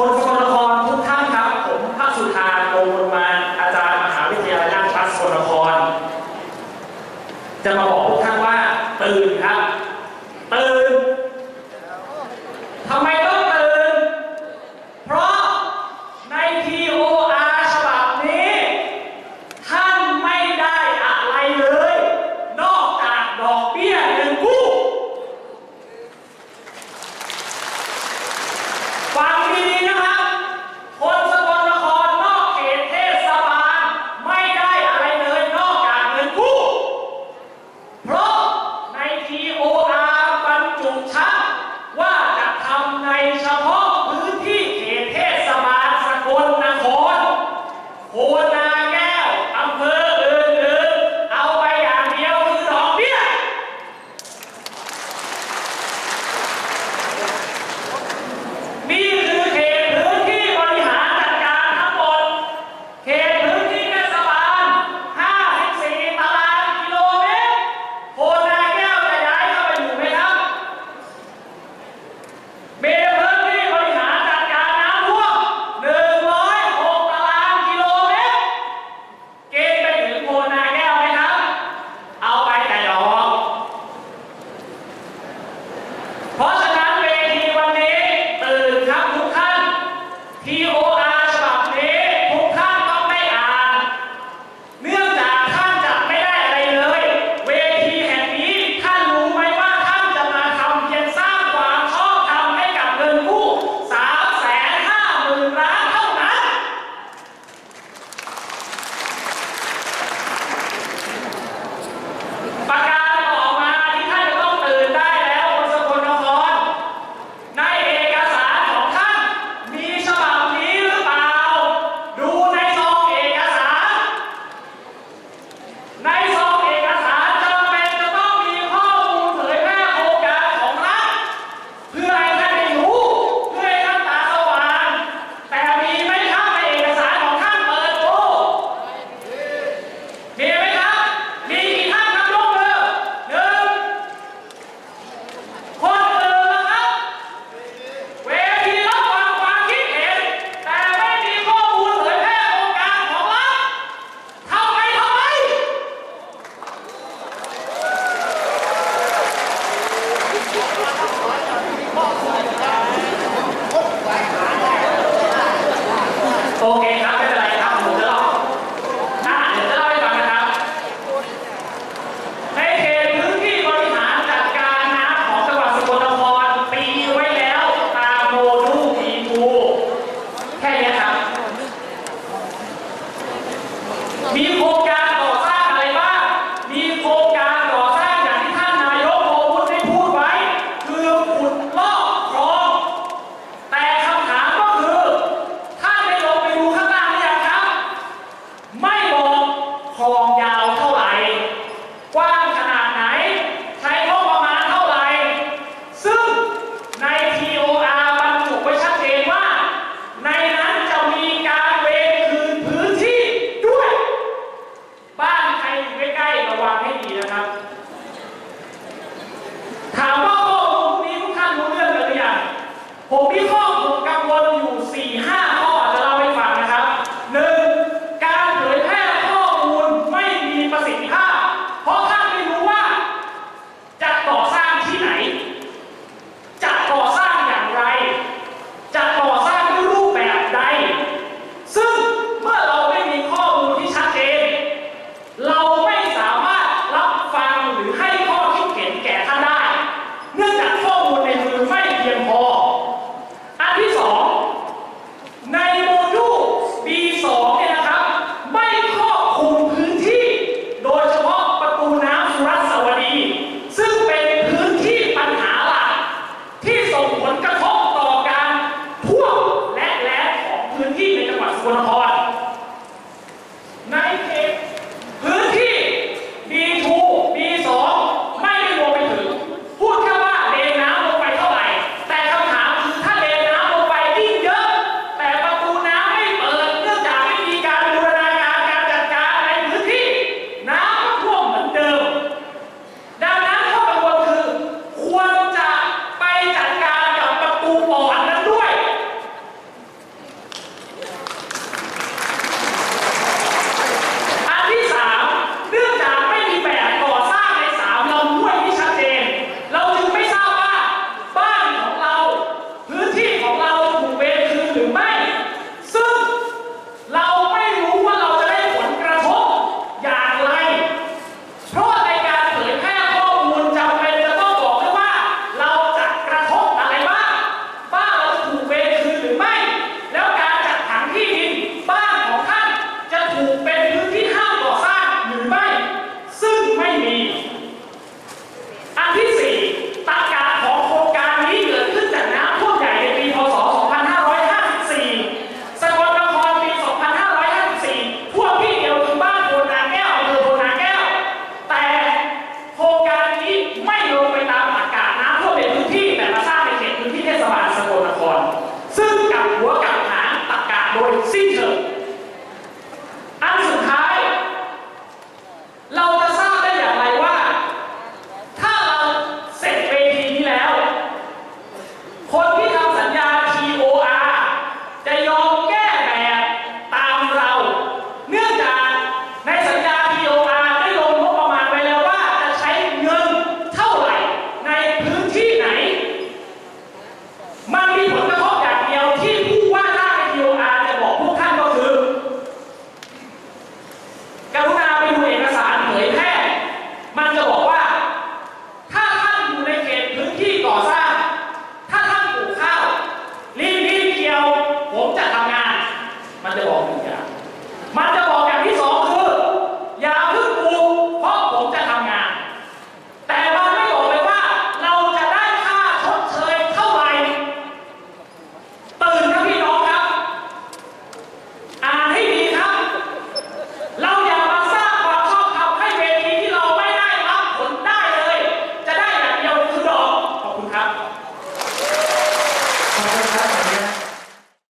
서로 มีโครงการก่อสร้ไรบ้มีโครงการก่อสร้างอที่ท่านนายกโอวุฒได้พูดไว้ คือขุดลอกคอง แต่คำถามก็คือท่านได้ลงไปดูข้างล่างหรือยังครับ ไม่บอกคอง all we got.